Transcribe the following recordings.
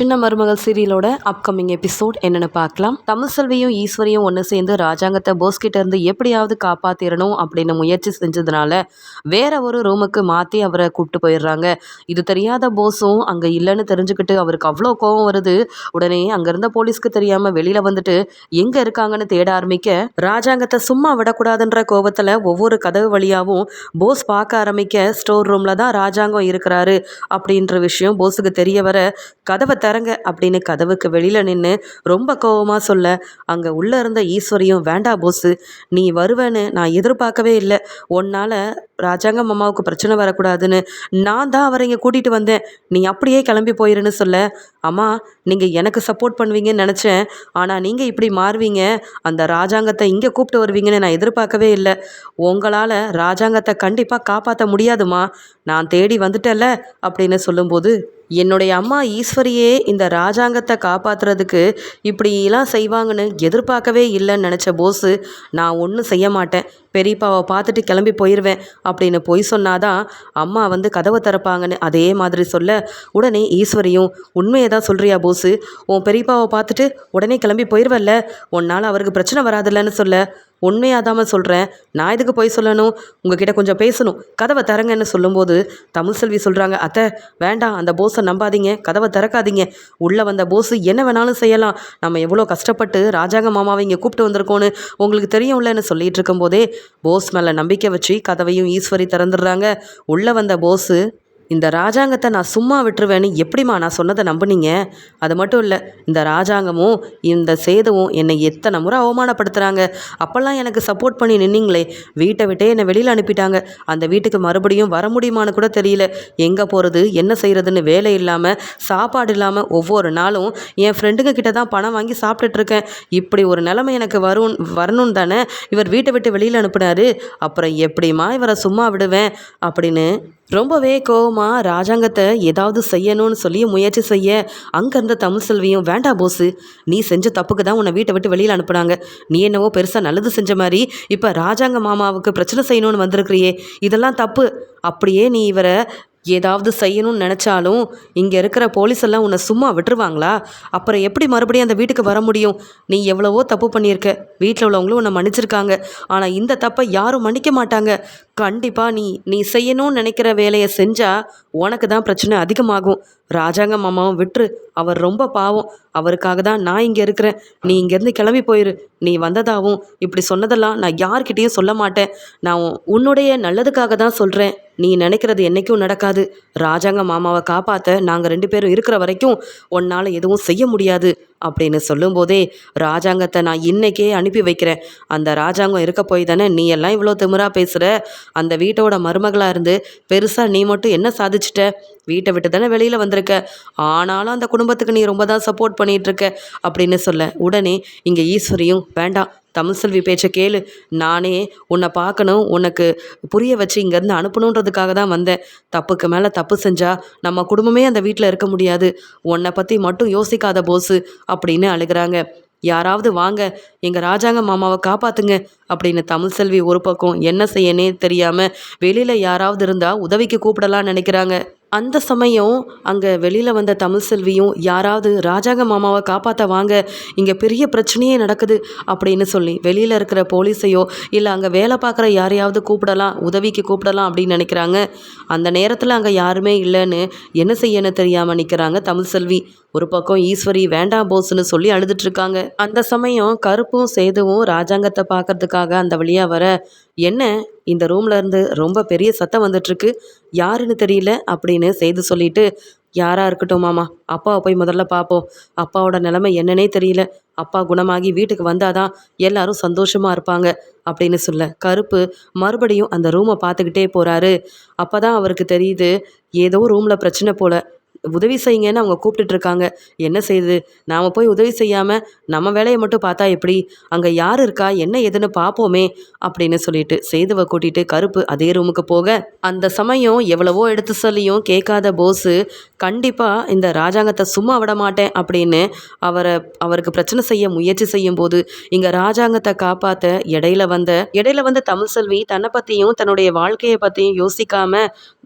சின்ன மருமகள் சீரியலோட upcoming episode என்னென்னு பார்க்கலாம். தமிழ் செல்வியும் ஈஸ்வரியும் ஒன்று சேர்ந்து ராஜாங்கத்தை போஸ் கிட்ட இருந்து எப்படியாவது காப்பாத்திரணும் அப்படின்னு முயற்சி செஞ்சதுனால வேற ஒரு ரூமுக்கு மாற்றி அவரை கூப்பிட்டு போயிடுறாங்க. இது தெரியாத போஸும் அங்கே இல்லைன்னு தெரிஞ்சுக்கிட்டு அவருக்கு அவ்வளோ கோவம் வருது. உடனே அங்கேருந்த போலீஸ்க்கு தெரியாமல் வெளியில் வந்துட்டு எங்கே இருக்காங்கன்னு தேட ஆரம்பிக்க ராஜாங்கத்தை சும்மா விடக்கூடாதுன்ற கோபத்தில் ஒவ்வொரு கதவு வழியாகவும் போஸ் பார்க்க ஆரம்பிக்க ஸ்டோர் ரூமில் தான் ராஜாங்கம் இருக்கிறாரு அப்படின்ற விஷயம் போஸுக்கு தெரிய வர கதவை தரங்க அப்படின்னு கதவுக்கு வெளியில் நின்று ரொம்ப கோவமாக சொல்ல அங்கே உள்ளே இருந்த ஈஸ்வரியும் வேண்டா போஸு நீ வருவேன்னு நான் எதிர்பார்க்கவே இல்லை. உன்னால் ராஜாங்கம் அம்மாவுக்கு பிரச்சனை வரக்கூடாதுன்னு நான் தான் அவரை இங்கே கூட்டிகிட்டு வந்தேன். நீ அப்படியே கிளம்பி போயிருன்னு சொல்ல. அம்மா நீங்கள் எனக்கு சப்போர்ட் பண்ணுவீங்கன்னு நினச்சேன். ஆனால் நீங்கள் இப்படி மாறுவீங்க. அந்த ராஜாங்கத்தை இங்கே கூப்பிட்டு வருவீங்கன்னு நான் எதிர்பார்க்கவே இல்லை. உங்களால் ராஜாங்கத்தை கண்டிப்பாக காப்பாற்ற முடியாதுமா நான் தேடி வந்துட்டேன்ல அப்படின்னு சொல்லும்போது என்னுடைய அம்மா ஈஸ்வரியே இந்த ராஜாங்கத்தை காப்பாற்றுறதுக்கு இப்படிலாம் செய்வாங்கன்னு எதிர்பார்க்கவே இல்லைன்னு நினச்ச போஸு நான் ஒன்றும் செய்ய மாட்டேன். பெரியப்பாவை பார்த்துட்டு கிளம்பி போயிடுவேன் அப்படின்னு பொய் சொன்னாதான் அம்மா வந்து கதவை திறப்பாங்கன்னு அதே மாதிரி சொல்ல உடனே ஈஸ்வரியும் உண்மையை தான் சொல்கிறியா போஸு? உன் பெரியப்பாவை பார்த்துட்டு உடனே கிளம்பி போயிடுவல்ல உன்னால் அவருக்கு பிரச்சனை வராதில்லன்னு சொல்ல. உண்மையாதாம சொல்கிறேன் நான் இதுக்கு போய் சொல்லணும்? உங்ககிட்ட கொஞ்சம் பேசணும். கதவை தரங்கன்னு சொல்லும்போது தமிழ் செல்வி சொல்கிறாங்க அத்தை வேண்டாம் அந்த போஸை நம்பாதீங்க கதவை திறக்காதீங்க. உள்ளே வந்த போஸு என்ன வேணாலும் செய்யலாம். நம்ம எவ்வளோ கஷ்டப்பட்டு ராஜாங்க மாமாவை இங்கே கூப்பிட்டு வந்திருக்கோன்னு உங்களுக்கு தெரியும்லன்னு சொல்லிட்டு இருக்கும்போதே போஸ் மேலே நம்பிக்கை வச்சு கதவையும் ஈஸ்வரி திறந்துடுறாங்க. உள்ளே வந்த போஸு இந்த ராஜாங்கத்தை நான் சும்மா விட்டுருவேன்னு எப்படிம்மா நான் சொன்னதை நம்புனீங்க? அது மட்டும் இல்லை இந்த ராஜாங்கமும் இந்த சேதுவும் என்னை எத்தனை முறை அவமானப்படுத்துகிறாங்க அப்போல்லாம் எனக்கு சப்போர்ட் பண்ணி நின்னீங்களே வீட்டை விட்டே என்னை வெளியில் அனுப்பிட்டாங்க. அந்த வீட்டுக்கு மறுபடியும் வர முடியுமான்னு கூட தெரியல. எங்கே போகிறது என்ன செய்கிறதுன்னு வேலை இல்லாமல் சாப்பாடு இல்லாமல் ஒவ்வொரு நாளும் என் ஃப்ரெண்டுங்க கிட்ட தான் பணம் வாங்கி சாப்பிட்டுட்ருக்கேன் இப்படி ஒரு நிலைமை எனக்கு வரும் வரணும் தானே இவர் வீட்டை விட்டு வெளியில் அனுப்புனாரு. அப்புறம் எப்படிம்மா இவரை சும்மா விடுவேன்? அப்படின்னு ரொம்பவே கோவமாக ராஜாங்கத்தை ஏதாவது செய்யணும்னு சொல்லி முயற்சி செய்ய அங்கே இருந்த தமிழ் செல்வியும் வேண்டாம் போஸு நீ செஞ்ச தப்புக்கு தான் உன்னை வீட்டை விட்டு வெளியில் அனுப்புனாங்க. நீ என்னவோ பெருசாக நல்லது செஞ்ச மாதிரி இப்போ ராஜாங்க மாமாவுக்கு பிரச்சனை செய்யணும்னு வந்திருக்கிறியே இதெல்லாம் தப்பு. அப்படியே நீ இவரை ஏதாவது செய்யணும்னு நினச்சாலும் இங்கே இருக்கிற போலீஸ் எல்லாம் உன்னை சும்மா விட்டுருவாங்களா? அப்புறம் எப்படி மறுபடியும் அந்த வீட்டுக்கு வர முடியும்? நீ எவ்வளவோ தப்பு பண்ணியிருக்க. வீட்டில் உள்ளவங்களும் உன்னை மன்னிச்சிருக்காங்க. ஆனால் இந்த தப்பை யாரும் மன்னிக்க மாட்டாங்க. கண்டிப்பாக நீ நீ செய்யணும்னு நினைக்கிற வேலையை செஞ்சால் உனக்கு தான் பிரச்சனை அதிகமாகும். ராஜாங்க மாமாவும் விட்டுரு. அவர் ரொம்ப பாவம். அவருக்காக தான் நான் இங்கே இருக்கிறேன். நீ இங்கேருந்து கிளம்பி போயிரு. நீ வந்ததாகவும் இப்படி சொன்னதெல்லாம் நான் யார்கிட்டேயும் சொல்ல மாட்டேன். நான் உன்னுடைய நல்லதுக்காக தான் சொல்கிறேன் நீ நினைக்கிறது என்றைக்கும் நடக்காது. ராஜாங்க மாமாவை காப்பாற்ற நாங்கள் ரெண்டு பேரும் இருக்கிற வரைக்கும் உன்னால் எதுவும் செய்ய முடியாது அப்படின்னு சொல்லும்போதே ராஜாங்கத்தை நான் இன்னைக்கே அனுப்பி வைக்கிறேன். அந்த ராஜாங்கம் இருக்க போய் தானே நீ எல்லாம் இவ்வளோ திமிராக பேசுகிற அந்த வீட்டோட மருமகளாக இருந்து பெருசாக நீ மட்டும் என்ன சாதிச்சிட்ட? வீட்டை விட்டு தானே வெளியில் வந்திருக்க? ஆனாலும் அந்த குடும்பத்துக்கு நீ ரொம்ப தான் சப்போர்ட் பண்ணிகிட்ருக்க அப்படின்னு சொல்ல உடனே இங்கே ஈஸ்வரியும் வேண்டாம் தமிழ்செல்வி பேச்சை கேளு. நானே உன்னை பார்க்கணும் உனக்கு புரிய வச்சு இங்கேருந்து அனுப்பணுன்றதுக்காக தான் வந்தேன். தப்புக்கு மேலே தப்பு செஞ்சால் நம்ம குடும்பமே அந்த வீட்டில் இருக்க முடியாது. உன்னை பற்றி மட்டும் யோசிக்காத போஸு அப்படின்னு அழுகிறாங்க. யாராவது வாங்க எங்கள் ராஜாங்க மாமாவை காப்பாத்துங்க அப்படின்னு தமிழ் செல்வி ஒரு பக்கம் என்ன செய்யனே தெரியாமல் வெளியில் யாராவது இருந்தால் உதவிக்கு கூப்பிடலான்னு நினைக்கிறாங்க. அந்த சமயம் அங்கே வெளியில் வந்த தமிழ் செல்வியும் யாராவது ராஜாங்க மாமாவை காப்பாற்ற வாங்க இங்கே பெரிய பிரச்சனையே நடக்குது அப்படின்னு சொல்லி வெளியில் இருக்கிற போலீஸையோ இல்லை அங்கே வேலை பார்க்குற யாரையாவது கூப்பிடலாம் உதவிக்கு கூப்பிடலாம் அப்படின்னு நினைக்கிறாங்க. அந்த நேரத்தில் அங்கே யாருமே இல்லைன்னு என்ன செய்யன்னு தெரியாமல் நிற்கிறாங்க தமிழ் செல்வி. ஒரு பக்கம் ஈஸ்வரி வேண்டாம் போஸ்ன்னு சொல்லி அழுதுட்ருக்காங்க. அந்த சமயம் கருப்பும் சேதுவும் ராஜாங்கத்தை பார்க்கறதுக்காக அந்த வழியாக வர என்ன? இந்த ரூம்ல இருந்து ரொம்ப பெரிய சத்தம் வந்துட்டுருக்கு யாருன்னு தெரியல? அப்படின்னு சேது சொல்லிட்டு யாரா இருக்கட்டும் மாமா அப்பாவை போய் முதல்ல பார்ப்போம் அப்பாவோட நிலைமை என்னன்னே தெரியல. அப்பா குணமாகி வீட்டுக்கு வந்தாதான் எல்லாரும் சந்தோஷமா இருப்பாங்க. அப்படின்னு சொல்ல கருப்பு மறுபடியும் அந்த ரூமை பார்த்துக்கிட்டே போறாரு. அப்பதான் அவருக்கு தெரியுது ஏதோ ரூம்ல பிரச்சனை போல. உதவி செய்யுங்கன்னு அவங்க கூப்பிட்டுட்ருக்காங்க. என்ன செய்யுது நாம் போய் உதவி செய்யாமல் நம்ம வேலையை மட்டும் பார்த்தா எப்படி? அங்கே யார் இருக்கா? என்ன ஏதுன்னு பார்ப்போமே அப்படின்னு சொல்லிட்டு சேதுவை கூட்டிட்டு கருப்பு அதே ரூமுக்கு போக அந்த சமயம் எவ்வளவோ எடுத்து சொல்லியும் கேட்காத போஸு கண்டிப்பாக இந்த ராஜாங்கத்தை சும்மா விட மாட்டேன் அப்படின்னு அவரை அவருக்கு பிரச்சனை செய்ய முயற்சி செய்யும் போது இங்கே ராஜாங்கத்தை காப்பாற்ற இடையில வந்த இடையில வந்த தமிழ் செல்வி தன்னை பற்றியும் தன்னுடைய வாழ்க்கையை பற்றியும் யோசிக்காம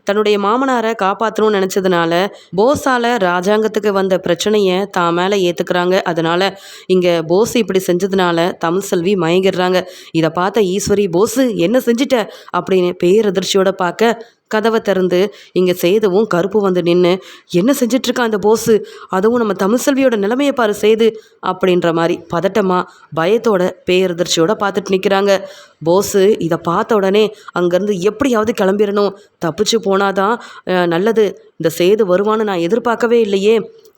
தன்னுடைய மாமனாரை காப்பாற்றணும்னு நினச்சதுனால போ போஸால் ராஜாங்கத்துக்கு வந்த பிரச்சனையை தான் மேலே ஏற்றுக்கிறாங்க அதனால் இங்கே போஸ் இப்படி செஞ்சதுனால தமிழ் செல்வி மயங்கிடுறாங்க. இதை பார்த்த ஈஸ்வரி போஸு என்ன செஞ்சிட்ட? அப்படின்னு பேரதிர்ச்சியோட பார்க்க கதவை திறந்து இங்கே செய்தவும் கருப்பு வந்து நின்று என்ன செஞ்சிட்ருக்கான் அந்த போஸு? அதுவும் நம்ம தமிழ்செல்வியோட நிலைமையை பாரு செய்து அப்படின்ற மாதிரி பதட்டமாக பயத்தோட பேரதிர்ச்சியோட பார்த்துட்டு நிற்கிறாங்க போஸு இதை பார்த்த உடனே அங்கேருந்து எப்படியாவது கிளம்பிடணும் தப்பிச்சு போனாதான் நல்லது. இந்த சேது வருவான்னு நான் எதிர்பார்க்கவே இல்லையே.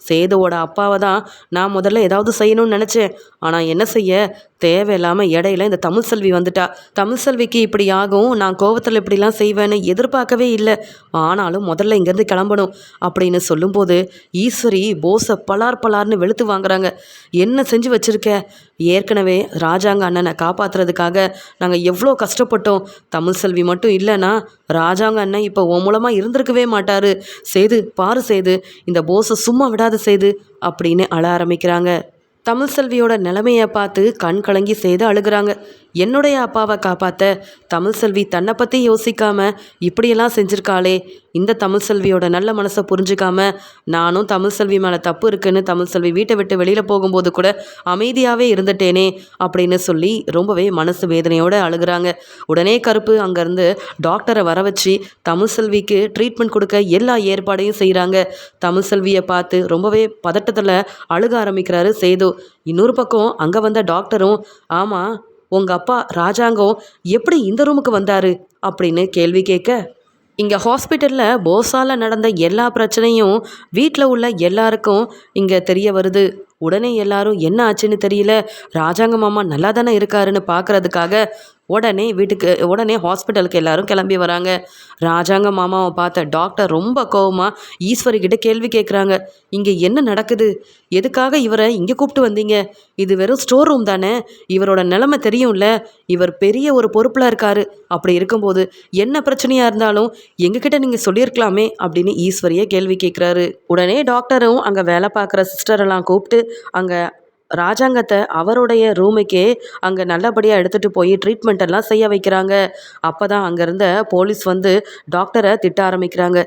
சேதுவோட அப்பாவை தான் நான் முதல்ல ஏதாவது செய்யணும்னு நினச்சேன். ஆனால் என்ன செய்ய? தேவையில்லாமல் இடையில இந்த தமிழ் செல்வி வந்துட்டா. தமிழ் செல்விக்கு இப்படி ஆகும் நான் கோவத்தில் இப்படிலாம் செய்வேன்னு எதிர்பார்க்கவே இல்லை. ஆனாலும் முதல்ல இங்கேருந்து கிளம்பணும் அப்படின்னு சொல்லும்போது ஈஸ்வரி போஸை பலார் பலார்னு வெளுத்து வாங்குறாங்க. என்ன செஞ்சு வச்சுருக்க? ஏற்கனவே ராஜாங்க அண்ணனை காப்பாற்றுறதுக்காக நாங்கள் எவ்வளோ கஷ்டப்பட்டோம். தமிழ் செல்வி மட்டும் இல்லைன்னா ராஜாங்க அண்ணன் இப்போ உன் மூலமாக இருந்திருக்கவே மாட்டார். செய்து பாரு செய்து இந்த போஸை சும்மா விடாத செய்து அப்படின்னு அழ ஆரம்பிக்கிறாங்க. தமிழ் செல்வியோட நிலைமையை பார்த்து கண் கலங்கி செய்து அழுகிறாங்க. என்னுடைய அப்பாவை காப்பாற்ற தமிழ் செல்வி தன்னை பற்றி யோசிக்காமல் இப்படியெல்லாம் செஞ்சுருக்காளே. இந்த தமிழ் செல்வியோட நல்ல மனசை புரிஞ்சுக்காம நானும் தமிழ் செல்வி மேலே தப்பு இருக்குன்னு தமிழ் செல்வி வீட்டை விட்டு வெளியில் போகும்போது கூட அமைதியாகவே இருந்துட்டேனே அப்படின்னு சொல்லி ரொம்பவே மனசு வேதனையோடு அழுகிறாங்க. உடனே கருப்பு அங்கேருந்து டாக்டரை வர வச்சு தமிழ் செல்விக்கு ட்ரீட்மெண்ட் கொடுக்க எல்லா ஏற்பாடையும் செய்கிறாங்க தமிழ் செல்வியை பார்த்து ரொம்பவே பதட்டத்தில் அழுக ஆரம்பிக்கிறாரு சேது. இன்னொரு பக்கம் அங்கே வந்த டாக்டரும் ஆமாம் உங்கள் அப்பா ராஜாங்கம் எப்படி இந்த ரூமுக்கு வந்தார்? அப்படின்னு கேள்வி கேட்க இங்கே ஹாஸ்பிட்டலில் போஸால் நடந்த எல்லா பிரச்சனையும் வீட்டில் உள்ள எல்லாருக்கும் இங்கே தெரிய வருது. உடனே எல்லாரும் என்ன ஆச்சுன்னு தெரியல. ராஜாங்க மாமா நல்லா தானே இருக்காருன்னு பார்க்குறதுக்காக உடனே வீட்டுக்கு உடனே ஹாஸ்பிட்டலுக்கு எல்லாரும் கிளம்பி வராங்க. ராஜாங்க மாமாவை பார்த்த டாக்டர் ரொம்ப கோவமாக ஈஸ்வரிக்கிட்ட கேள்வி கேட்குறாங்க இங்கே என்ன நடக்குது? எதுக்காக இவரை இங்கே கூப்பிட்டு வந்தீங்க? இது வெறும் ஸ்டோர் ரூம் தானே? இவரோட நிலைமை தெரியும்ல? இவர் பெரிய ஒரு பொறுப்பில் இருக்காரு. அப்படி இருக்கும்போது என்ன பிரச்சனையாக இருந்தாலும் எங்ககிட்ட நீங்கள் சொல்லியிருக்கலாமே அப்படின்னு ஈஸ்வரியை கேள்வி கேட்குறாரு உடனே டாக்டரும் அங்கே வேலை பார்க்குற சிஸ்டரெல்லாம் கூப்பிட்டு அங்கே ராஜாங்கத்தை அவருடைய ரூமுக்கே அங்கே நல்லபடியாக எடுத்துகிட்டு போய் ட்ரீட்மெண்ட் எல்லாம் செய்ய வைக்கிறாங்க. அப்போ தான் அங்கேருந்த போலீஸ் வந்து டாக்டரை திட்ட ஆரம்பிக்கிறாங்க.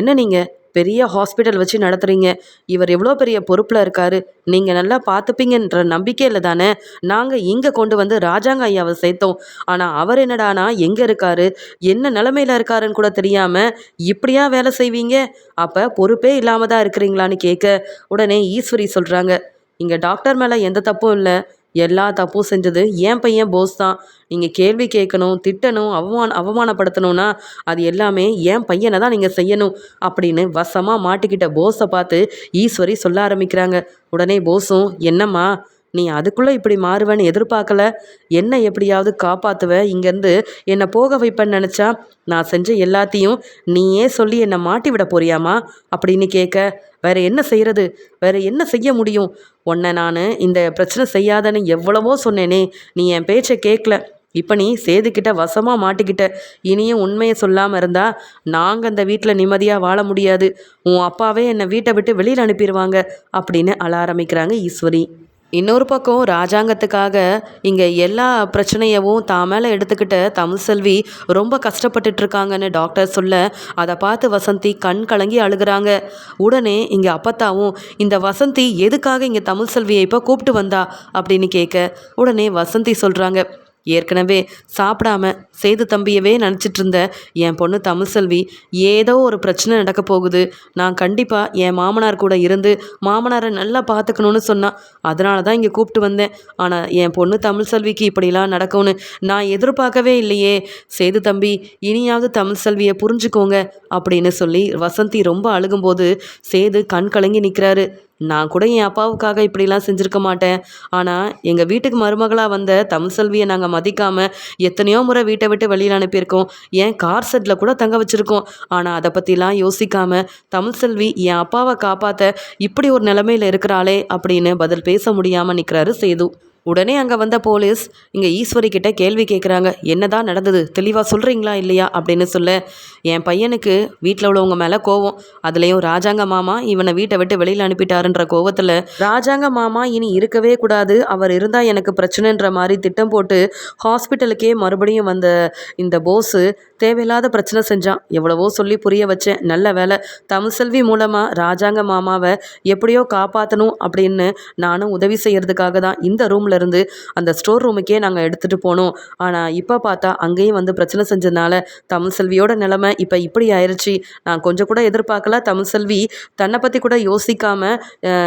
என்ன நீங்கள் பெரிய ஹாஸ்பிட்டல் வச்சு நடத்துகிறீங்க இவர் எவ்வளோ பெரிய பொறுப்பில் இருக்கார். நீங்கள் நல்லா பார்த்துப்பீங்கன்ற நம்பிக்கையில் தானே நாங்கள் இங்கே கொண்டு வந்து ராஜாங்க ஐயாவை சேர்த்தோம். ஆனால் அவர் என்னடானா எங்கே இருக்கார்? என்ன நிலமையில் இருக்காருன்னு கூட தெரியாமல் இப்படியா வேலை செய்வீங்க? அப்போ பொறுப்பே இல்லாமல் தான் இருக்கிறீங்களான்னு கேட்க உடனே ஈஸ்வரி சொல்கிறாங்க இங்கே டாக்டர் மேலே எந்த தப்பும் இல்லை. எல்லா தப்பும் செஞ்சது ஏன் பையன் போஸ் தான். நீங்கள் கேள்வி கேட்கணும் திட்டணும் அவமான அவமானப்படுத்தணும்னா அது எல்லாமே ஏன் பையனை தான் நீங்கள் செய்யணும் அப்படின்னு வசமாக மாட்டிக்கிட்ட போஸை பார்த்து ஈஸ்வரி சொல்ல ஆரம்பிக்கிறாங்க. உடனே போஸும் என்னம்மா நீ அதுக்குள்ளே இப்படி மாறுவேன்னு எதிர்பார்க்கல? என்ன எப்படியாவது காப்பாற்றுவ இங்கேருந்து என்னை போக வைப்பேன்னு நினச்சா நான் செஞ்ச எல்லாத்தையும் நீயே சொல்லி என்னை மாட்டி விட போறியாமா அப்படின்னு கேட்க வேற என்ன செய்கிறது வேற என்ன செய்ய முடியும்? உன்னை நான் இந்த பிரச்சனை செய்யாதன்னு எவ்வளவோ சொன்னேனே நீ என் பேச்சை கேட்கல இப்போ நீ சேதுக்கிட்ட வசமாக மாட்டிக்கிட்ட. இனியும் உண்மையை சொல்லாமல் இருந்தால் நாங்கள் அந்த வீட்டில் நிம்மதியாக வாழ முடியாது. உன் அப்பாவே என்னை வீட்டை விட்டு வெளியில் அனுப்பிடுவாங்க அப்படின்னு அழ ஆரம்பிக்கிறாங்க ஈஸ்வரி. இன்னொரு பக்கம் ராஜாங்கத்துக்காக இங்கே எல்லா பிரச்சனையவும் தான் மேலே எடுத்துக்கிட்ட தமிழ் செல்வி ரொம்ப கஷ்டப்பட்டுட்ருக்காங்கன்னு டாக்டர் சொல்ல அதை பார்த்து வசந்தி கண் கலங்கி அழுகிறாங்க. உடனே இங்கே அப்பத்தாவும் இந்த வசந்தி எதுக்காக இங்கே தமிழ் செல்வியை இப்போ கூப்பிட்டு வந்தா? அப்படின்னு கேட்க உடனே வசந்தி சொல்கிறாங்க ஏற்கனவே சாப்பிடாம சேது தம்பியவே நினச்சிட்டு இருந்த என் பொண்ணு தமிழ்செல்வி ஏதோ ஒரு பிரச்சனை நடக்க போகுது. நான் கண்டிப்பாக என் மாமனார் கூட இருந்து மாமனாரை நல்லா பார்த்துக்கணுன்னு சொன்னான் அதனால தான் இங்கே கூப்பிட்டு வந்தேன். ஆனால் என் பொண்ணு தமிழ்செல்விக்கு இப்படிலாம் நடக்கும்னு நான் எதிர்பார்க்கவே இல்லையே. சேது தம்பி இனியாவது தமிழ்செல்வியை புரிஞ்சுக்கோங்க அப்படின்னு சொல்லி வசந்தி ரொம்ப அழுகும்போது சேது கண் கலங்கி நிற்கிறாரு நான் கூட என் அப்பாவுக்காக இப்படிலாம் செஞ்சுருக்க மாட்டேன். ஆனால் எங்கள் வீட்டுக்கு மருமகளாக வந்த தமிழ் செல்வியை நாங்கள் மதிக்காமல் எத்தனையோ முறை வீட்டை விட்டு வெளியில் அனுப்பியிருக்கோம். ஏன் கார் செட்டில் கூட தங்க வச்சுருக்கோம். ஆனால் அதை பற்றிலாம் யோசிக்காமல் தமிழ் செல்வி என் அப்பாவை காப்பாற்ற இப்படி ஒரு நிலமையில் இருக்கிறாளே அப்படின்னு பதில் பேச முடியாமல் நிற்கிறாரு சேது. உடனே அங்கே வந்த போலீஸ் இங்கே ஈஸ்வரி கிட்ட கேள்வி கேட்குறாங்க என்னதான் நடந்தது? தெளிவாக சொல்கிறீங்களா இல்லையா? அப்படின்னு சொல்ல என் பையனுக்கு வீட்டில் உள்ளவங்க மேலே கோவம். அதுலேயும் ராஜாங்க மாமா இவனை வீட்டை விட்டு வெளியில் அனுப்பிட்டாருன்ற கோவத்தில் ராஜாங்க மாமா இனி இருக்கவே கூடாது. அவர் இருந்தால் எனக்கு பிரச்சனைன்ற மாதிரி திட்டம் போட்டு ஹாஸ்பிட்டலுக்கே மறுபடியும் வந்த இந்த போஸு தேவையில்லாத பிரச்சனை செஞ்சான். எவ்வளவோ சொல்லி புரிய வச்சேன். நல்ல வேலை தமிழ்செல்வி மூலமாக ராஜாங்க மாமாவை எப்படியோ காப்பாற்றணும் அப்படின்னு நானும் உதவி செய்கிறதுக்காக தான் இந்த ரூமில் இருந்து அந்த ஸ்டோர் ரூமுக்கே நாங்கள் எடுத்துகிட்டு போனோம். ஆனால் இப்போ பார்த்தா அங்கேயும் வந்து பிரச்சனை செஞ்சதுனால தமிழ்செல்வியோட நிலமை இப்போ இப்படி ஆயிடுச்சு நான் கொஞ்சம் கூட எதிர்பார்க்கல தமிழ் செல்வி. தன்னை பற்றி கூட யோசிக்காமல்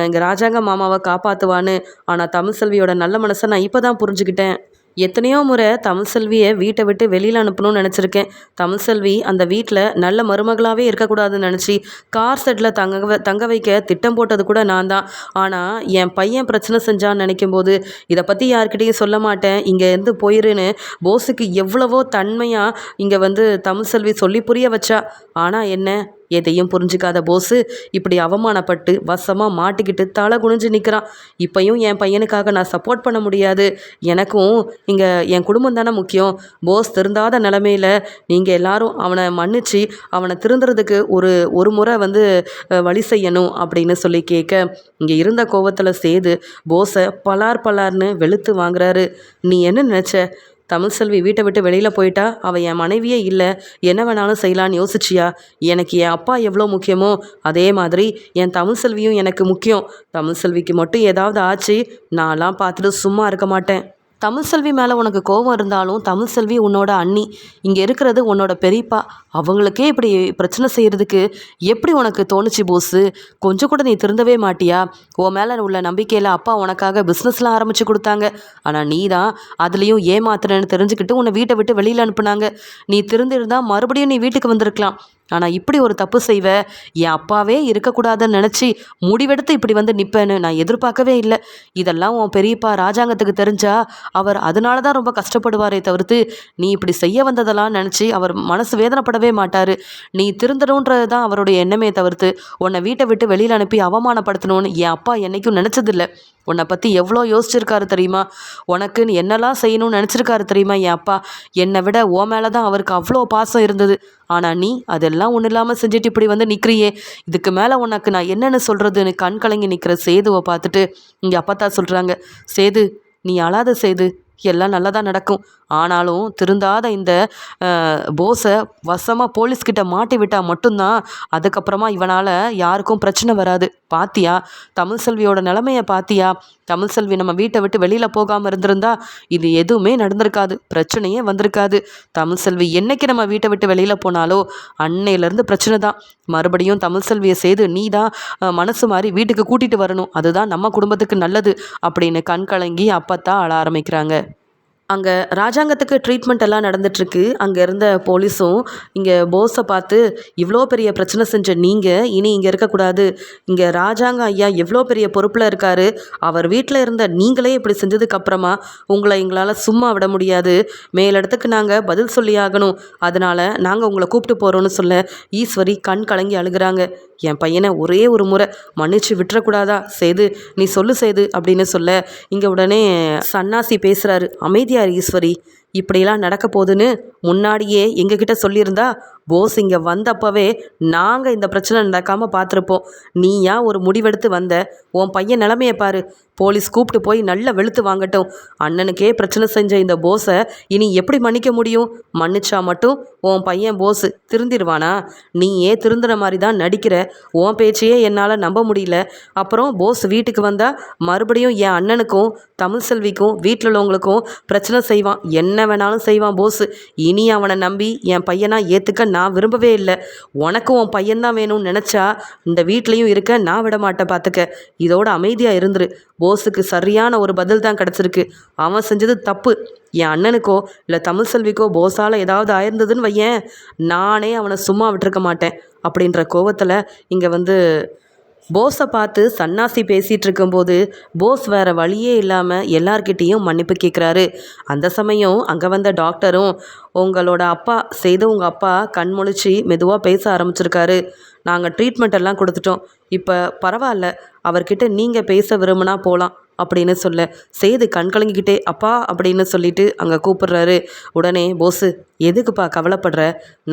எங்கள் ராஜாங்க மாமாவை காப்பாற்றுவான்னு ஆனால் தமிழ் செல்வியோட நல்ல மனசை நான் இப்போ தான் புரிஞ்சுக்கிட்டேன். எத்தனையோ முறை தமிழ்செல்வியை வீட்டை விட்டு வெளியில் அனுப்பணும்னு நினச்சிருக்கேன். தமிழ்செல்வி அந்த வீட்டில் நல்ல மருமகளாகவே இருக்கக்கூடாதுன்னு நினச்சி கார் செட்டில் தங்க வ- தங்க வைக்க திட்டம் போட்டது கூட நான் தான். ஆனால் என் பையன் பிரச்சனை செஞ்சான்னு நினைக்கும் போது இதை பற்றி யார்கிட்டையும் சொல்ல மாட்டேன். இங்கே இருந்து போயிருன்னு. போஸுக்கு எவ்வளவோ தன்மையாக இங்கே வந்து தமிழ்செல்வி சொல்லி புரிய வச்சா. ஆனால் என்ன? எதையும் புரிஞ்சுக்காத போஸு. இப்படி அவமானப்பட்டு வசமாக மாட்டிக்கிட்டு தலை குனிஞ்சு நிற்கிறான் இப்பையும் என் பையனுக்காக நான் சப்போர்ட் பண்ண முடியாது. எனக்கும் இங்கே என் குடும்பம் தானே முக்கியம். போஸ் திருந்தாத நிலமையில நீங்கள் எல்லாரும் அவனை மன்னிச்சு அவனை திருந்துறதுக்கு ஒரு ஒரு முறை வந்து வழி செய்யணும் அப்படின்னு சொல்லி கேட்க இங்கே இருந்த கோவத்தில் சேது போஸை பலார் பலார்னு வெளுத்து வாங்குறாரு. நீ என்ன நினச்ச? தமிழ்செல்வி வீட்டை விட்டு வெளியில் போயிட்டா அவள் என் மனைவியே இல்லை. என்ன வேணாலும் செய்யலான்னு யோசிச்சியா? எனக்கு என் அப்பா எவ்வளோ முக்கியமோ அதே மாதிரி என் தமிழ் செல்வியும் எனக்கு முக்கியம். தமிழ் செல்விக்கு மட்டும் ஏதாவது ஆச்சு நான்லாம் பார்த்துட்டு சும்மா இருக்க மாட்டேன். தமிழ்செல்வி மேலே உனக்கு கோபம் இருந்தாலும் தமிழ்செல்வி உன்னோட அண்ணி இங்கே இருக்கிறது உன்னோட பெரியப்பா. அவங்களுக்கே இப்படி பிரச்சனை செய்கிறதுக்கு எப்படி உனக்கு தோணுச்சு போஸு? கொஞ்சம் கூட நீ திருந்தவே மாட்டியா? உன் மேலே உள்ள நம்பிக்கையில் அப்பா உனக்காக பிஸ்னஸ்லாம் ஆரம்பித்து கொடுத்தாங்க. ஆனால் நீ தான் அதுலேயும் ஏமாத்துறேன்னு தெரிஞ்சுக்கிட்டு உன்னை வீட்டை விட்டு வெளியில் அனுப்புனாங்க. நீ திருந்திருந்தால் மறுபடியும் நீ வீட்டுக்கு வந்திருக்கலாம். ஆனால் இப்படி ஒரு தப்பு செய்வ என் அப்பாவே இருக்கக்கூடாதுன்னு நினச்சி முடிவெடுத்து இப்படி வந்து நிற்பேன்னு நான் எதிர்பார்க்கவே இல்லை. இதெல்லாம் உன் பெரியப்பா ராஜாங்கத்துக்கு தெரிஞ்சா அவர் அதனால தான் ரொம்ப கஷ்டப்படுவாரே தவிர்த்து நீ இப்படி செய்ய வந்ததெல்லாம் நினச்சி அவர் மனசு வேதனைப்படவே மாட்டார். நீ திருந்தணுன்றது தான் அவருடைய எண்ணமே தவிர்த்து உன்னை வீட்டை விட்டு வெளியில் அனுப்பி அவமானப்படுத்தணும்னு என் அப்பா என்றைக்கும் நினச்சதில்ல. உன்னை பற்றி எவ்வளோ யோசிச்சிருக்காரு தெரியுமா? உனக்குன்னு என்னெல்லாம் செய்யணும்னு நினச்சிருக்காரு தெரியுமா என் அப்பா? என்னை விட ஓ மேலே தான் அவருக்கு அவ்வளோ பாசம் இருந்தது. ஆனால் நீ அதெல்லாம் ஒன்றும் இல்லாமல் செஞ்சுட்டு இப்படி வந்து நிற்கிறியே இதுக்கு மேலே உனக்கு நான் என்னென்னு சொல்கிறதுன்னு கண் கலங்கி நிற்கிற சேதுவை பார்த்துட்டு இங்கே அப்பத்தா சொல்கிறாங்க சேது நீ அழாத சேது எல்லாம் நல்லா தான் நடக்கும். ஆனாலும் திருந்தாத இந்த போஸை வசமாக போலீஸ்கிட்ட மாட்டி விட்டால் மட்டும்தான் அதுக்கப்புறமா இவனால் யாருக்கும் பிரச்சனை வராது. பாத்தியா? தமிழ்செல்வியோட நிலமைய பாத்தியா? தமிழ்செல்வி நம்ம வீட்டை விட்டு வெளியில் போகாமல் இருந்திருந்தா இது எதுவுமே நடந்திருக்காது. பிரச்சனையே வந்திருக்காது. தமிழ் செல்வி என்னைக்கு நம்ம வீட்டை விட்டு வெளியில் போனாலோ அன்னையிலேருந்து பிரச்சனை தான். மறுபடியும் தமிழ் செல்வியை செய்து நீ தான் மனசு மாதிரி வீட்டுக்கு கூட்டிகிட்டு வரணும். அதுதான் நம்ம குடும்பத்துக்கு நல்லது அப்படின்னு கண் கலங்கி அப்பத்தான் அழ ஆரம்பிக்கிறாங்க. அங்கே ராஜாங்கத்துக்கு ட்ரீட்மெண்ட் எல்லாம் நடந்துட்டுருக்கு. அங்கே இருந்த போலீஸும் இங்கே போஸை பார்த்து இவ்வளோ பெரிய பிரச்சனை செஞ்ச நீங்கள் இனி இங்கே இருக்கக்கூடாது இங்கே ராஜாங்க ஐயா எவ்வளோ பெரிய பொறுப்பில் இருக்கார். அவர் வீட்டில் இருந்த நீங்களே இப்படி செஞ்சதுக்கு அப்புறமா உங்களை எங்களால் சும்மா விட முடியாது. மேலிடத்துக்கு நாங்கள் பதில் சொல்லி ஆகணும் அதனால் நாங்கள் உங்களை கூப்பிட்டு போகிறோன்னு சொல்ல ஈஸ்வரி கண் கலங்கி அழுகுறாங்க. என் பையனை ஒரே ஒரு முறை மன்னிச்சு விட்டுறக்கூடாதா? சேது நீ சொல்லு சேது அப்படின்னு சொல்ல இங்கே உடனே சன்னாசி பேசுகிறாரு அமைதியார் ஈஸ்வரி. இப்படியெல்லாம் நடக்க போகுதுன்னு முன்னாடியே எங்ககிட்ட சொல்லியிருந்தா போஸ் இங்கே வந்தப்பவே நாங்கள் இந்த பிரச்சனை நடக்காமல் பார்த்துருப்போம். நீ ஏன் ஒரு முடிவெடுத்து வந்த? உன் பையன் நிலமைய பாரு. போலீஸ் கூப்பிட்டு போய் நல்ல வெளுத்து வாங்கட்டும். அண்ணனுக்கே பிரச்சனை செஞ்ச இந்த போஸை இனி எப்படி மன்னிக்க முடியும்? மன்னிச்சா மட்டும் உன் பையன் போஸ் திருந்திடுவானா நீ ஏன் திருந்துற மாதிரி தான் நடிக்கிற. உன் பேச்சையே என்னால் நம்ப முடியல. அப்புறம் போஸ் வீட்டுக்கு வந்தால் மறுபடியும் என் அண்ணனுக்கும் தமிழ் செல்விக்கும் வீட்டில் உள்ளவங்களுக்கும் பிரச்சனை செய்வான். என்ன வேணாலும் செய்வான் போஸ் இனி அவனை நம்பி என் பையனாக ஏற்றுக்க நான் விரும்பவே இல்லை. உனக்கு உன் பையன்தான் வேணும்னு நினச்சா இந்த வீட்லேயும் இருக்க நான் விட மாட்டேன் பார்த்துக்க இதோட அமைதியாக இருந்துரு. போஸுக்கு சரியான ஒரு பதில் தான் கிடச்சிருக்கு. அவன் செஞ்சது தப்பு. என் அண்ணனுக்கோ இல்லை தமிழ்செல்விக்கோ போஸால் ஏதாவது ஆயிருந்ததுன்னு வையேன். நானே அவனை சும்மா விட்டுருக்க மாட்டேன். அப்படின்ற கோவத்தில் இங்கே வந்து போஸை பார்த்து சன்னாசி பேசிகிட்டு இருக்கும்போது போஸ் வேறு வழியே இல்லாமல் எல்லார்கிட்டேயும் மன்னிப்பு கேட்குறாரு. அந்த சமயம் அங்கே வந்த டாக்டரும் உங்களோட அப்பா செய்த உங்கள் அப்பா கண் முழிச்சு மெதுவாக பேச ஆரம்பிச்சிருக்காரு. நாங்கள் ட்ரீட்மெண்ட் எல்லாம் கொடுத்துட்டோம். இப்போ பரவாயில்ல அவர்கிட்ட நீங்கள் பேச விரும்பினா போகலாம் அப்படின்னு சொல்ல சேது கண் கலங்கிக்கிட்டே அப்பா அப்படின்னு சொல்லிட்டு அங்கே கூப்பிடுறாரு. உடனே போஸு எதுக்குப்பா கவலைப்படுற?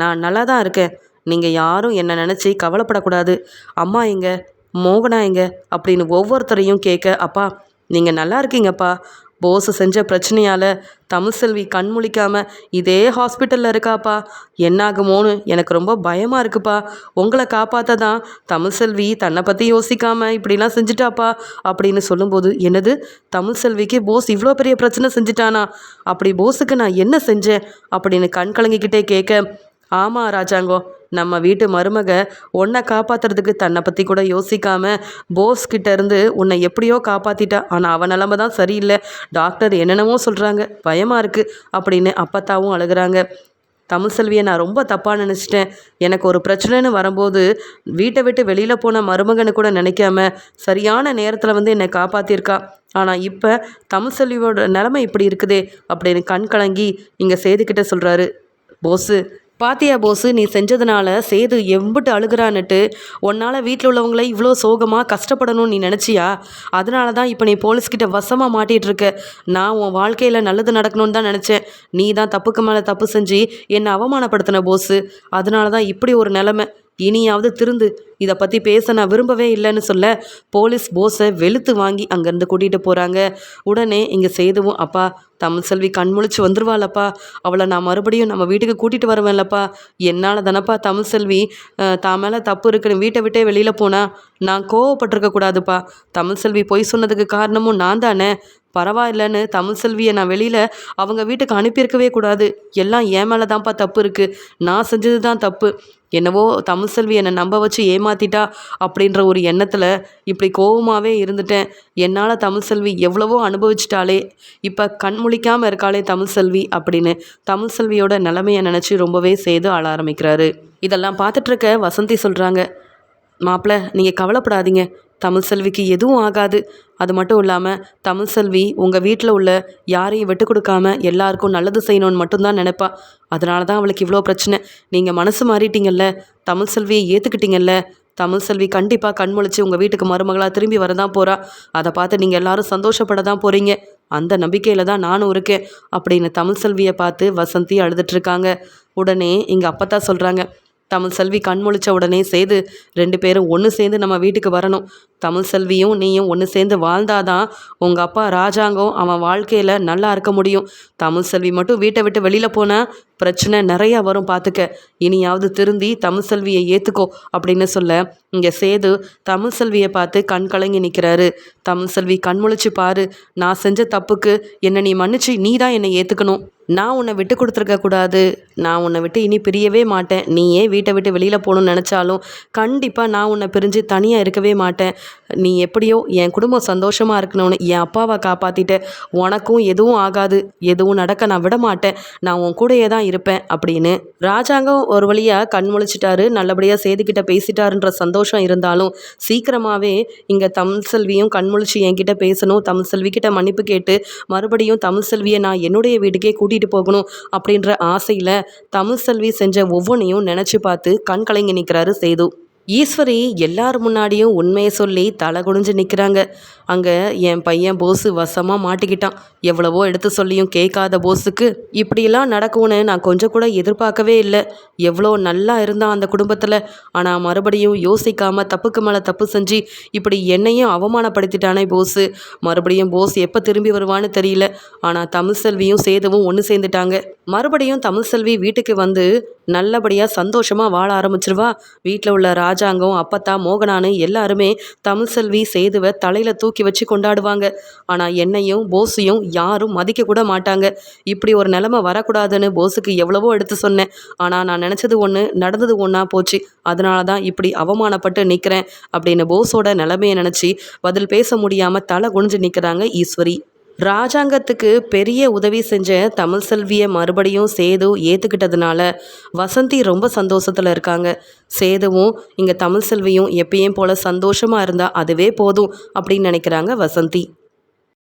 நான் நல்லா தான் இருக்கேன். நீங்கள் யாரும் என்னை நினச்சி கவலைப்படக்கூடாது. அம்மா எங்கே? மோகனா எங்க அப்படின்னு ஒவ்வொருத்தரையும் கேட்க அப்பா நீங்கள் நல்லா இருக்கீங்கப்பா. போஸ் செஞ்ச பிரச்சனையால் தமிழ்செல்வி கண் முழிக்காமல் இதே ஹாஸ்பிட்டலில் இருக்காப்பா. என்னாகுமோன்னு எனக்கு ரொம்ப பயமாக இருக்குப்பா. உங்களை காப்பாற்ற தான் தமிழ்செல்வி தன்னை பற்றி யோசிக்காமல் இப்படிலாம் செஞ்சுட்டாப்பா. அப்படின்னு சொல்லும்போது என்னது? தமிழ்செல்விக்கு போஸ் இவ்வளோ பெரிய பிரச்சனை செஞ்சுட்டானா? அப்படி போஸுக்கு நான் என்ன செஞ்சேன்? அப்படின்னு கண் கலங்கிக்கிட்டே கேட்க ஆமாம் ராஜாங்கோ நம்ம வீட்டு மருமக உன்னை காப்பாற்றுறதுக்கு தன்னை பற்றி கூட யோசிக்காமல் போஸ் இருந்து உன்னை எப்படியோ காப்பாற்றிட்டா ஆனால் அவன் நிலமை தான் சரியில்லை. டாக்டர் என்னென்னமோ சொல்கிறாங்க பயமாக இருக்குது அப்படின்னு அப்பத்தாவும் அழுகிறாங்க. தமிழ்செல்வியை நான் ரொம்ப தப்பாக நினச்சிட்டேன். எனக்கு ஒரு பிரச்சனைன்னு வரும்போது வீட்டை விட்டு வெளியில் போன மருமகன்னு கூட நினைக்காம சரியான நேரத்தில் வந்து என்னை காப்பாற்றிருக்கா ஆனால் இப்போ தமிழ்செல்வியோட நிலமை இப்படி இருக்குதே அப்படின்னு கண் கலங்கி இங்கே செய்துக்கிட்ட சொல்கிறாரு போஸு பாத்தியா போஸு நீ செஞ்சதுனால சேது எம்பிட்டு அழுகிறான்னுட்டு உன்னால் வீட்டில் உள்ளவங்கள இவ்வளோ சோகமாக கஷ்டப்படணும்னு நீ நினச்சியா? அதனால தான் இப்போ நீ போலீஸ்கிட்ட வசமாக மாட்டிகிட்ருக்க நான் உன் வாழ்க்கையில் நல்லது நடக்கணும்னு தான் நினச்சேன். நீ தான் தப்புக்கு மேலே தப்பு செஞ்சு என்னை அவமானப்படுத்தின போஸு. அதனால தான் இப்படி ஒரு நிலமை. இனியாவது திருந்து இதை பற்றி பேச நான் விரும்பவே இல்லைன்னு சொல்ல போலீஸ் போஸை வெளுத்து வாங்கி அங்கேருந்து கூட்டிகிட்டு போகிறாங்க உடனே இங்கே சேதுவும் அப்பா தமிழ் செல்வி கண்முழிச்சு வந்துருவாளப்பா. அவளை நான் மறுபடியும் நம்ம வீட்டுக்கு கூட்டிகிட்டு வருவேன்லப்பா. என்னால் தானப்பா தமிழ் செல்வி தான் மேலே தப்பு இருக்குன்னு வீட்டை விட்டே வெளியில் போனால் நான் கோவப்பட்டிருக்க கூடாதுப்பா. தமிழ் செல்வி பொய் சொன்னதுக்கு காரணமும் நான் தானே. பரவாயில்லன்னு தமிழ் செல்வியை நான் வெளியில் அவங்க வீட்டுக்கு அனுப்பியிருக்கவே கூடாது. எல்லாம் என் மேலே தான்ப்பா தப்பு இருக்குது நான் செஞ்சது தான் தப்பு. என்னவோ தமிழ் செல்வி என்னை நம்ப வச்சு ஏமாத்திட்டா அப்படின்ற ஒரு எண்ணத்தில் இப்படி கோபமாகவே இருந்துட்டேன். என்னால் தமிழ் செல்வி எவ்வளவோ அனுபவிச்சிட்டாலே இப்போ கண் முழிக்காமல் இருக்காளே தமிழ் செல்வி அப்படின்னு தமிழ் செல்வியோட நிலமையை நினச்சி ரொம்பவே செய்து ஆள ஆரம்பிக்கிறாரு. இதெல்லாம் பார்த்துட்ருக்க வசந்தி சொல்கிறாங்க மாப்பிள்ள நீங்கள் கவலைப்படாதீங்க. தமிழ் செல்விக்கு எதுவும் ஆகாது. அது மட்டும் இல்லாமல் தமிழ் செல்வி உங்கள் வீட்டில் உள்ள யாரையும் விட்டு கொடுக்காம எல்லாருக்கும் நல்லது செய்யணும்னு மட்டும்தான் நினைப்பா. அதனால தான் அவளுக்கு இவ்வளோ பிரச்சனை. நீங்கள் மனசு மாறிட்டீங்கல்ல தமிழ் செல்வியை ஏற்றுக்கிட்டீங்கல்ல தமிழ் செல்வி கண்டிப்பாக கண்முழிச்சு உங்கள் வீட்டுக்கு மருமகளாக திரும்பி வரதான் போகிறா அதை பார்த்து நீங்கள் எல்லாரும் சந்தோஷப்பட தான் போகிறீங்க அந்த நம்பிக்கையில் தான் நானும் இருக்கேன். அப்படின்னு தமிழ் செல்வியை பார்த்து வசந்தி அழுதுட்ருக்காங்க உடனே இங்கே அப்பத்தா சொல்கிறாங்க தமிழ் செல்வி கண் முழிச்ச உடனே செய்து ரெண்டு பேரும் ஒன்று சேர்ந்து நம்ம வீட்டுக்கு வரணும். தமிழ் செல்வியும் நீயும் ஒன்று சேர்ந்து வாழ்ந்தாதான் உங்கள் அப்பா ராஜாங்கம் அவன் வாழ்க்கையில் நல்லா இருக்க முடியும். தமிழ் செல்வி மட்டும் வீட்டை விட்டு வெளியில் போனால் பிரச்சனை நிறையா வரும் பார்த்துக்க இனியாவது திருந்தி தமிழ் செல்வியை ஏற்றுக்கோ அப்படின்னு சொல்ல இங்கே சேது தமிழ் செல்வியை பார்த்து கண் கலங்கி நிற்கிறாரு தமிழ் செல்வி கண் முழிச்சு பாரு நான் செஞ்ச தப்புக்கு என்னை நீ மன்னிச்சு நீ தான் என்னை ஏற்றுக்கணும் நான் உன்னை விட்டு கொடுத்துருக்க கூடாது. நான் உன்னை விட்டு இனி பிரியவே மாட்டேன். நீ ஏன் வீட்டை விட்டு வெளியில் போகணுன்னு நினச்சாலும் கண்டிப்பாக நான் உன்னை பிரிஞ்சு தனியாக இருக்கவே மாட்டேன். நீ எப்படியோ என் குடும்பம் சந்தோஷமாக இருக்கணும்னு என் அப்பாவை காப்பாற்றிட்ட உனக்கும் எதுவும் ஆகாது. எதுவும் நடக்க நான் விட மாட்டேன் நான் உன் கூடையே தான் இருப்பேன் அப்படின்னு. ராஜாங்கம் ஒரு வழியாக கண் முழிச்சிட்டாரு. நல்லபடியாக சேதுக்கிட்ட பேசிட்டாருன்ற சந்தோஷம் இருந்தாலும் சீக்கிரமாகவே இங்கே தமிழ் செல்வியும் கண்முழிச்சு என்கிட்ட பேசணும். தமிழ் செல்விக்கிட்ட மன்னிப்பு கேட்டு மறுபடியும் தமிழ் செல்வியை நான் என்னுடைய வீட்டுக்கே கூட்டிகிட்டு போகணும் அப்படின்ற ஆசையில் தமிழ் செல்வி செஞ்ச ஒவ்வொன்றையும் நினச்சி பார்த்து கண் கலங்கி நிற்கிறாரு சேது. ஈஸ்வரி எல்லார் முன்னாடியும் உண்மையை சொல்லி தலை குனிஞ்சு நிற்கிறாங்க அங்கே என் பையன் போஸு வசமாக மாட்டிக்கிட்டான். எவ்வளவோ எடுத்து சொல்லியும் கேட்காத போஸுக்கு இப்படியெல்லாம் நடக்கும்னு நான் கொஞ்சம் கூட எதிர்பார்க்கவே இல்லை. எவ்வளோ நல்லா இருந்தான் அந்த குடும்பத்தில். ஆனால் மறுபடியும் யோசிக்காமல் தப்புக்கு மேலே தப்பு செஞ்சு இப்படி என்னையும் அவமானப்படுத்திட்டானே போஸு. மறுபடியும் போஸ் எப்போ திரும்பி வருவான்னு தெரியல. ஆனால் தமிழ் செல்வியும் சேதுவும் ஒன்று சேர்ந்துட்டாங்க. மறுபடியும் தமிழ் செல்வி வீட்டுக்கு வந்து நல்லபடியாக சந்தோஷமாக வாழ ஆரம்பிச்சிருவா. வீட்டில் உள்ள ராஜாங்கம் அப்பத்தா மோகனானு எல்லாருமே தமிழ் செல்வி சேதுவை தலையில் தூக்கி வச்சு கொண்டாடுவாங்க. ஆனால் என்னையும் போஸையும் யாரும் மதிக்க கூட மாட்டாங்க. இப்படி ஒரு நிலமை வரக்கூடாதுன்னு போஸுக்கு எவ்வளவோ எடுத்து சொன்னேன். ஆனால் நான் நினச்சது ஒன்று நடந்தது ஒன்றா போச்சு. அதனால தான் இப்படி அவமானப்பட்டு நிற்கிறேன் அப்படின்னு போஸோட நிலைமையை நினச்சி பதில் பேச முடியாமல் தலை குனிஞ்சு நிற்கிறாங்க ஈஸ்வரி. ராஜாங்கத்துக்கு பெரிய உதவி செஞ்ச தமிழ் செல்வியை மறுபடியும் சேது ஏற்றுக்கிட்டதுனால வசந்தி ரொம்ப சந்தோஷத்தில் இருக்காங்க. சேதுவும் இங்கே தமிழ் செல்வியும் எப்பயும் போல் சந்தோஷமாக இருந்தால் அதுவே போதும் அப்படின்னு நினைக்கிறாங்க வசந்தி.